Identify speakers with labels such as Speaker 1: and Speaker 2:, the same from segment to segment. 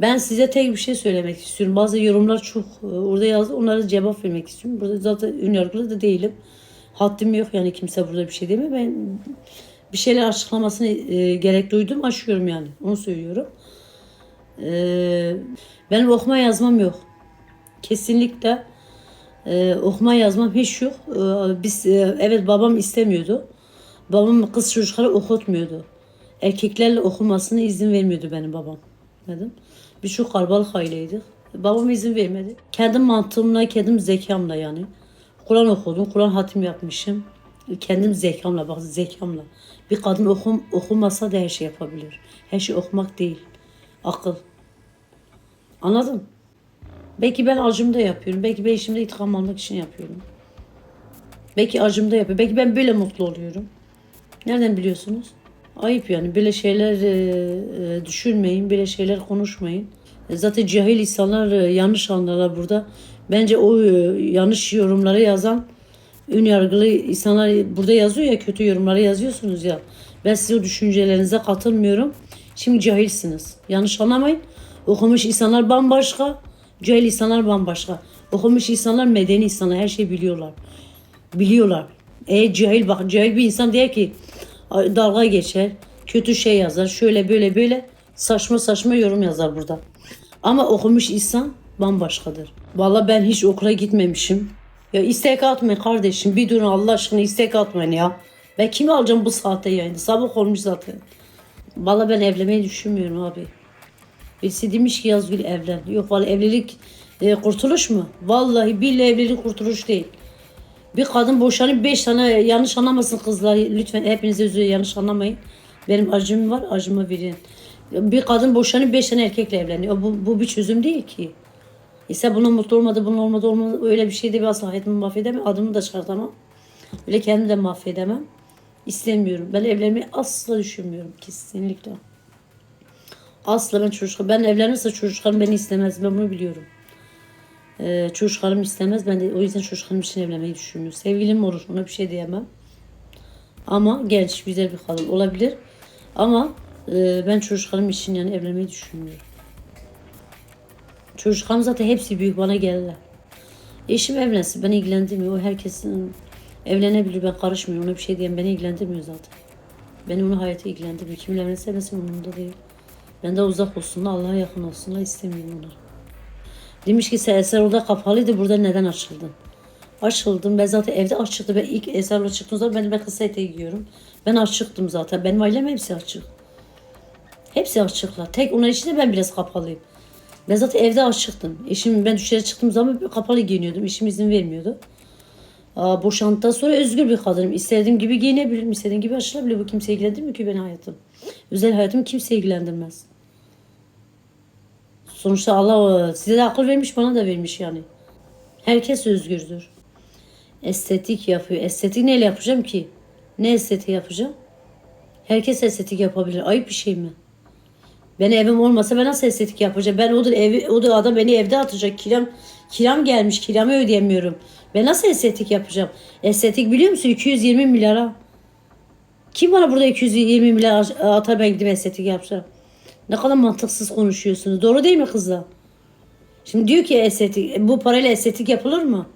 Speaker 1: Ben size tek bir şey söylemek istiyorum. Bazı yorumlar çok e, orada yazdı. Onlara cevap vermek istiyorum. Burada zaten ön yargılı da değilim. Haddim yok yani kimse burada bir şey demiyor. Ben bir şeyler açıklamasını e, gerek duydum. Aşıyorum yani. Onu söylüyorum. E, benim okuma yazmam yok. Kesinlikle e, okuma yazmam hiç yok. E, biz e, evet babam istemiyordu. Babam kız çocukları okutmuyordu. Erkeklerle okumasına izin vermiyordu benim babam. Anladın? Biz çok kalabalık aileydik. Babam izin vermedi. Kendi mantığımla, kendi zekamla yani. Kur'an okudum, Kur'an hatim yapmışım. Kendim zekamla, bak zekamla. Bir kadın okum, okumasa da her şey yapabilir. Her şey okumak değil. Akıl. Anladın? Belki ben acımda yapıyorum. Belki ben işimde intikam almak için yapıyorum. Belki acımda yapıyorum. Belki ben böyle mutlu oluyorum. Nereden biliyorsunuz? Ayıp yani. Böyle şeyler e, e, düşünmeyin. Böyle şeyler konuşmayın. E, Zaten cahil insanlar yanlış anlarlar burada. Bence o yanlış yorumları yazan ön yargılı insanlar burada yazıyor ya kötü yorumları yazıyorsunuz ya. Ben size o düşüncelerinize katılmıyorum. Şimdi cahilsiniz. Yanlış anlamayın. Okumuş insanlar bambaşka. Cahil insanlar bambaşka. Okumuş insanlar medeni insanlar. Her şeyi biliyorlar. Biliyorlar. E cahil bak cahil bir insan diye ki dalga geçer. Kötü şey yazar. Şöyle böyle böyle saçma saçma yorum yazar burada. Ama okumuş insan bambaşkadır. Vallahi ben hiç okula gitmemişim. Ya istek atmayın kardeşim. Bir durun Allah aşkına istek atmayın ya. Ben kimi alacağım bu saate yayında? Sabah olmuş zaten. Vallahi ben evlenmeyi düşünmüyorum abi. Birisi demiş ki Yazgül evlen. Yok vallahi evlilik e, kurtuluş mu? Vallahi billahi evlilik kurtuluş değil. Bir kadın boşanıp beş tane yanlış anlamasın kızlar. Lütfen hepinize özür yanlış anlamayın. Benim acım var acımı verin. Bir kadın boşanıp beş tane erkekle evleniyor. Bu, bu bir çözüm değil ki. İse bunun mutlu olmadı, bunun olmadı, olmadı. Öyle bir şey de bir asla hayatımı mahvedemem. Adımı da çıkartamam. Öyle kendimi de mahvedemem. İstemiyorum. Ben evlenmeyi asla düşünmüyorum. Kesinlikle. Asla ben çocuk ben evlenirse çocuklarım beni istemez. Ben bunu biliyorum. Ee, çocuklarım istemez. Ben de o yüzden çocuklarım için evlenmeyi düşünüyorum. Sevgilim olur. Ona bir şey diyemem. Ama genç, güzel bir kadın olabilir. Ama e, ben çocuklarım için yani evlenmeyi düşünmüyorum. Çocuklarım zaten hepsi büyük bana gelirler. Eşim evlensin beni ilgilendirmiyor. O herkesin evlenebilir ben karışmıyorum. Ona bir şey diyeyim beni ilgilendirmiyor zaten. Beni onun hayatı ilgilendirmiyor. Kimle evlense evlensin umurumda değil. Ben de uzak olsunlar, Allah'a yakın olsunlar istemiyorum onları. Demiş ki sen eser orada kapalıydı burada neden açıldın? Açıldım ben zaten evde açıktı. Ben ilk eser orada çıktığım zaman ben, ben kısa eteği giyiyorum. Ben açıktım zaten. Benim ailem hepsi açık. Hepsi açıklar. Tek onlar için de ben biraz kapalıyım. Ben zaten evde açıktım. Eşim ben dışarı çıktığım zaman kapalı giyiniyordum. Eşim izin vermiyordu. Aa, boşandıktan sonra özgür bir kadınım. İstediğim gibi giyinebilirim. istediğim gibi açılabilirim. Bu kimse ilgilendirmiyor ki benim hayatım. Özel hayatımı kimse ilgilendirmez. Sonuçta Allah size de akıl vermiş bana da vermiş yani. Herkes özgürdür. Estetik yapıyor. Estetik neyle yapacağım ki? Ne estetik yapacağım? Herkes estetik yapabilir. Ayıp bir şey mi? Ben evim olmasa ben nasıl estetik yapacağım? Ben odur evi, odur adam beni evde atacak. Kiram, kiram gelmiş. Kiramı ödeyemiyorum. Ben nasıl estetik yapacağım? Estetik biliyor musun? 220 milyara. Kim bana burada 220 milyar atar ben gidip estetik yapacağım? Ne kadar mantıksız konuşuyorsunuz. Doğru değil mi kızlar? Şimdi diyor ki estetik, bu parayla estetik yapılır mı?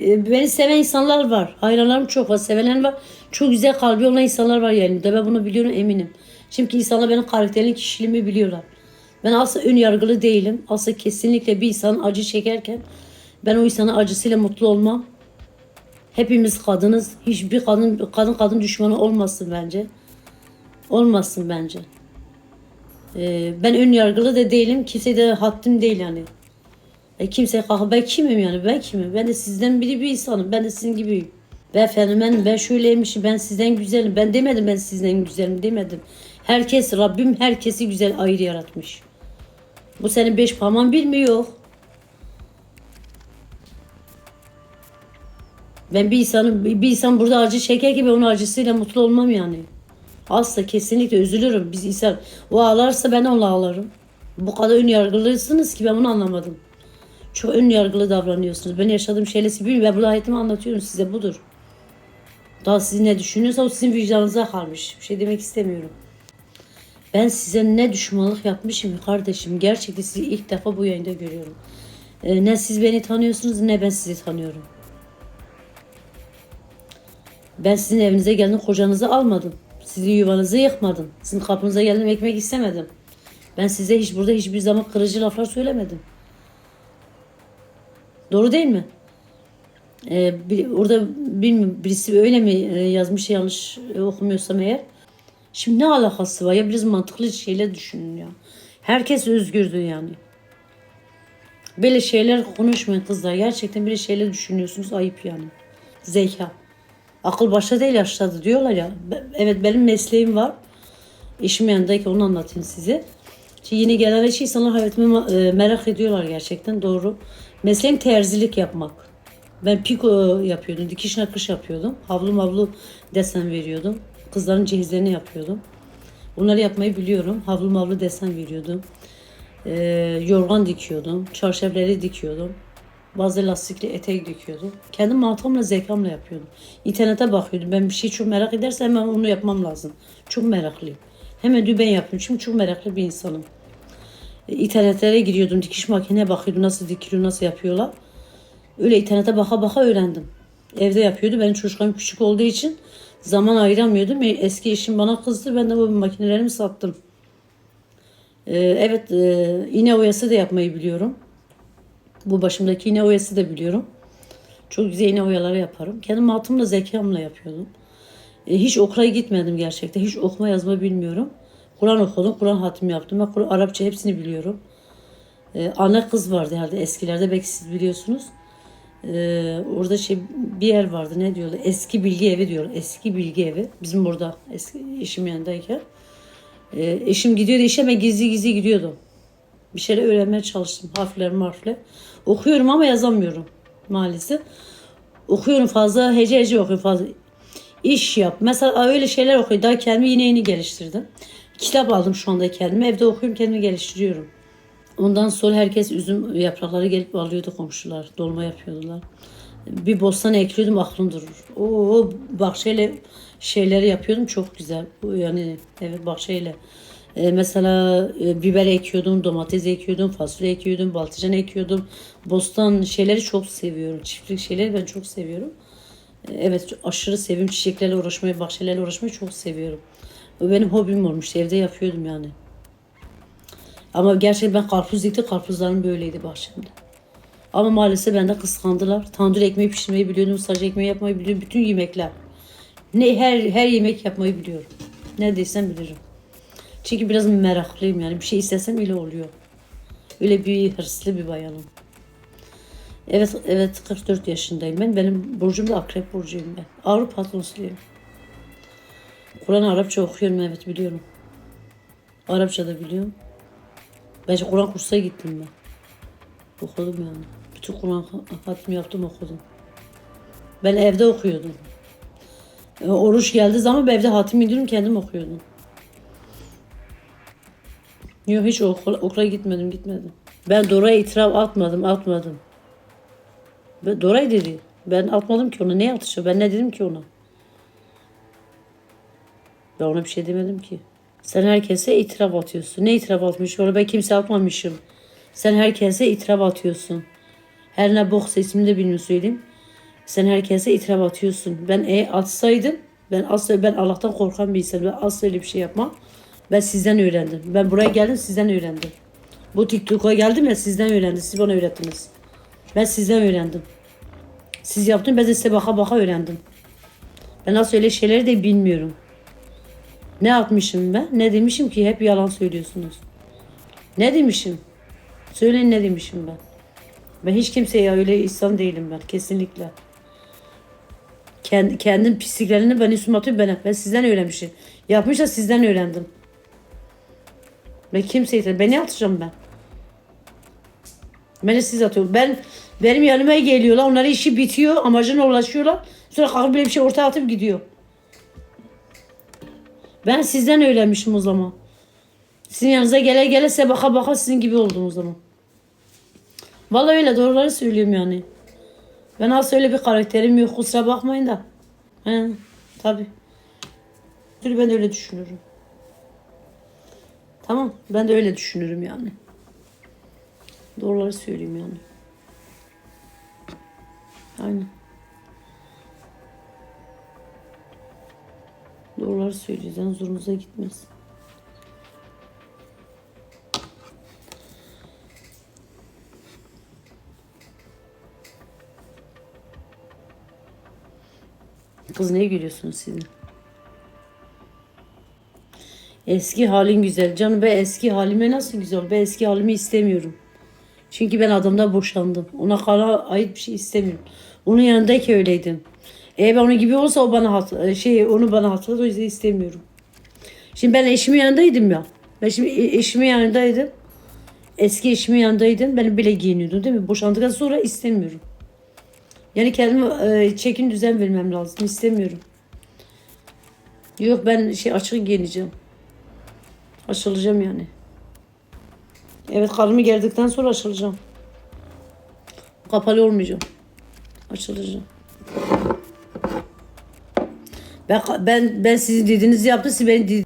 Speaker 1: E, Beni seven insanlar var. Hayranlarım çok var. Sevenler var. Çok güzel kalbi olan insanlar var yani. Ben bunu biliyorum eminim. Çünkü insanlar benim karakterini, kişiliğimi biliyorlar. Ben asla ön yargılı değilim. Asla kesinlikle bir insan acı çekerken ben o insanın acısıyla mutlu olmam. Hepimiz kadınız. Hiçbir kadın kadın kadın düşmanı olmasın bence. Olmasın bence. Ee, ben ön yargılı da değilim. Kimse de haddim değil yani. E, kimse kalkıp ben kimim yani ben kimim? Ben de sizden biri bir insanım. Ben de sizin gibiyim. Ben fenomen, ben şöyleymişim, ben sizden güzelim. Ben demedim ben sizden güzelim demedim. Herkes, Rabbim herkesi güzel ayrı yaratmış. Bu senin beş parmağın bir mi yok? Ben bir insanım, bir insan burada acı çeker ki ben onun acısıyla mutlu olmam yani. Asla kesinlikle üzülürüm. Biz insan o ağlarsa ben onunla ağlarım. Bu kadar ön yargılısınız ki ben bunu anlamadım. Çok ön yargılı davranıyorsunuz. Ben yaşadığım şeyleri bilmiyorum. Ben burada hayatımı anlatıyorum size budur. Daha siz ne düşünüyorsa o sizin vicdanınıza kalmış. Bir şey demek istemiyorum. Ben size ne düşmanlık yapmışım kardeşim. Gerçekten sizi ilk defa bu yayında görüyorum. Ee, ne siz beni tanıyorsunuz ne ben sizi tanıyorum. Ben sizin evinize geldim kocanızı almadım. Sizin yuvanızı yıkmadım. Sizin kapınıza geldim ekmek istemedim. Ben size hiç burada hiçbir zaman kırıcı laflar söylemedim. Doğru değil mi? Ee, bir- orada bilmiyorum birisi öyle mi e, yazmış yanlış e, okumuyorsam eğer. Şimdi ne alakası var ya biraz mantıklı şeyler düşünün ya. Herkes özgürdür yani. Böyle şeyler konuşmayın kızlar. Gerçekten böyle şeyler düşünüyorsunuz ayıp yani. Zeka. Akıl başta değil yaştadır diyorlar ya. Evet benim mesleğim var. İşim yanındayken onu anlatayım size. Şimdi yeni gelen şey insanlar hayatımı e, merak ediyorlar gerçekten doğru. Mesleğim terzilik yapmak. Ben piko yapıyordum, dikiş nakış yapıyordum. Havlu mavlu desen veriyordum. Kızların cihazlerini yapıyordum. Bunları yapmayı biliyorum. Havlu mavlu desen veriyordum. Ee, yorgan dikiyordum. Çarşafları dikiyordum. Bazı lastikli etek dikiyordum. Kendi mantığımla, zekamla yapıyordum. İnternete bakıyordum. Ben bir şey çok merak edersem hemen onu yapmam lazım. Çok meraklıyım. Hemen diyor ben yapıyorum. Çünkü çok meraklı bir insanım. E, İnternetlere giriyordum. Dikiş makine bakıyordum. Nasıl dikiliyor, nasıl yapıyorlar. Öyle internete baka baka öğrendim. Evde yapıyordu. Benim çocuklarım küçük olduğu için zaman ayıramıyordum. E, Eski eşim bana kızdı. Ben de bu makinelerimi sattım. Ee, evet, e, iğne oyası da yapmayı biliyorum. Bu başımdaki iğne oyası da biliyorum. Çok güzel iğne oyaları yaparım. Kendim altımla zekamla yapıyordum. E, hiç okula gitmedim gerçekten. Hiç okuma yazma bilmiyorum. Kur'an okudum, Kur'an hatimi yaptım. Ben Kur- Arapça hepsini biliyorum. E, anne kız vardı herhalde eskilerde belki siz biliyorsunuz. Ee, orada şey bir yer vardı ne diyorlar eski bilgi evi diyor eski bilgi evi bizim burada eski eşim yanındayken Ee, eşim gidiyordu işe ben gizli gizli gidiyordum bir şeyler öğrenmeye çalıştım harfler marfle okuyorum ama yazamıyorum maalesef okuyorum fazla hece hece okuyorum fazla iş yap mesela öyle şeyler okuyorum daha kendimi yine yeni geliştirdim kitap aldım şu anda kendime evde okuyorum kendimi geliştiriyorum Ondan sonra herkes üzüm yaprakları gelip alıyordu komşular. Dolma yapıyordular. Bir bostan ekliyordum aklım durur. Oo bahçeyle şeyleri yapıyordum çok güzel. Yani evet bahçeyle. Ee, mesela e, biber ekiyordum, domates ekiyordum, fasulye ekiyordum, baltıcan ekiyordum. Bostan şeyleri çok seviyorum. Çiftlik şeyleri ben çok seviyorum. Ee, Evet aşırı seviyorum. Çiçeklerle uğraşmayı, bahçelerle uğraşmayı çok seviyorum. O benim hobim olmuştu. Evde yapıyordum yani. Ama gerçekten ben karpuz dikti, karpuzlarım böyleydi bahçemde. Ama maalesef benden kıskandılar. Tandır ekmeği pişirmeyi biliyordum, sadece ekmeği yapmayı biliyorum. Bütün yemekler. Ne her her yemek yapmayı biliyorum. Ne desem bilirim. Çünkü biraz meraklıyım yani. Bir şey istesem öyle oluyor. Öyle bir hırslı bir bayanım. Evet, evet 44 yaşındayım ben. Benim burcum da akrep burcuyum ben. Avrupa Atlantslıyım. Kur'an Arapça okuyorum evet biliyorum. Arapça da biliyorum. Bence Kur'an kursuna gittim ben. Okudum yani. Bütün Kur'an hatmi yaptım okudum. Ben evde okuyordum. E, oruç geldiği zaman ben evde hatim indiriyorum kendim okuyordum. Yok hiç okula, okula gitmedim gitmedim. Ben Dora'ya itiraf atmadım atmadım. Ben, Doray dedi. Ben atmadım ki ona. Ne atışıyor? Ben ne dedim ki ona? Ben ona bir şey demedim ki. Sen herkese itiraf atıyorsun. Ne itiraf atmış? Onu ben kimse atmamışım. Sen herkese itiraf atıyorsun. Her ne boksa ismini de bilmiyorum söyleyeyim. Sen herkese itiraf atıyorsun. Ben e atsaydım ben asla ben Allah'tan korkan bir insanım. Ben asla öyle bir şey yapmam. Ben sizden öğrendim. Ben buraya geldim sizden öğrendim. Bu TikTok'a geldim ya sizden öğrendim. Siz bana öğrettiniz. Ben sizden öğrendim. Siz yaptın ben de size baka baka öğrendim. Ben nasıl öyle şeyleri de bilmiyorum. Ne yapmışım ben? Ne demişim ki hep yalan söylüyorsunuz. Ne demişim? Söyleyin ne demişim ben? Ben hiç kimseye öyle insan değilim ben kesinlikle. Kendi, kendim pisliklerini ben üstüme atıyorum ben, ben sizden öğrenmişim. Yapmışsa sizden öğrendim. Ben kimseye beni atacağım ben. Beni siz atıyor. Ben benim yanıma geliyorlar. Onların işi bitiyor. Amacına ulaşıyorlar. Sonra kalkıp bir şey ortaya atıp gidiyor. Ben sizden öğrenmişim o zaman. Sizin yanınıza gele gele size baka baka sizin gibi oldum o zaman. Vallahi öyle doğruları söylüyorum yani. Ben aslında öyle bir karakterim yok kusura bakmayın da. He, tabii. Ben öyle düşünüyorum. Tamam. Ben de öyle düşünürüm yani. Doğruları söyleyeyim yani. Aynen. Doğruları söyleyeceğiz. Yani zorunuza gitmez. Kız ne gülüyorsunuz sizin? Eski halin güzel. Canım ben eski halime nasıl güzel? Ben eski halimi istemiyorum. Çünkü ben adamdan boşandım. Ona kara ait bir şey istemiyorum. Onun yanındayken öyleydim. Eğer ben onun gibi olsa o bana hat şey onu bana hatırladı o yüzden istemiyorum. Şimdi ben eşimin yanındaydım ya. Ben şimdi e- eşimin yanındaydım. Eski eşimin yanındaydım. Benim bile giyiniyordum değil mi? Boşandıktan sonra istemiyorum. Yani kendime e, çekin düzen vermem lazım. İstemiyorum. Yok ben şey açık giyineceğim. Açılacağım yani. Evet karnımı gerdikten sonra açılacağım. Kapalı olmayacağım. Açılacağım. Ben ben ben sizin dediğinizi yaptım. Siz beni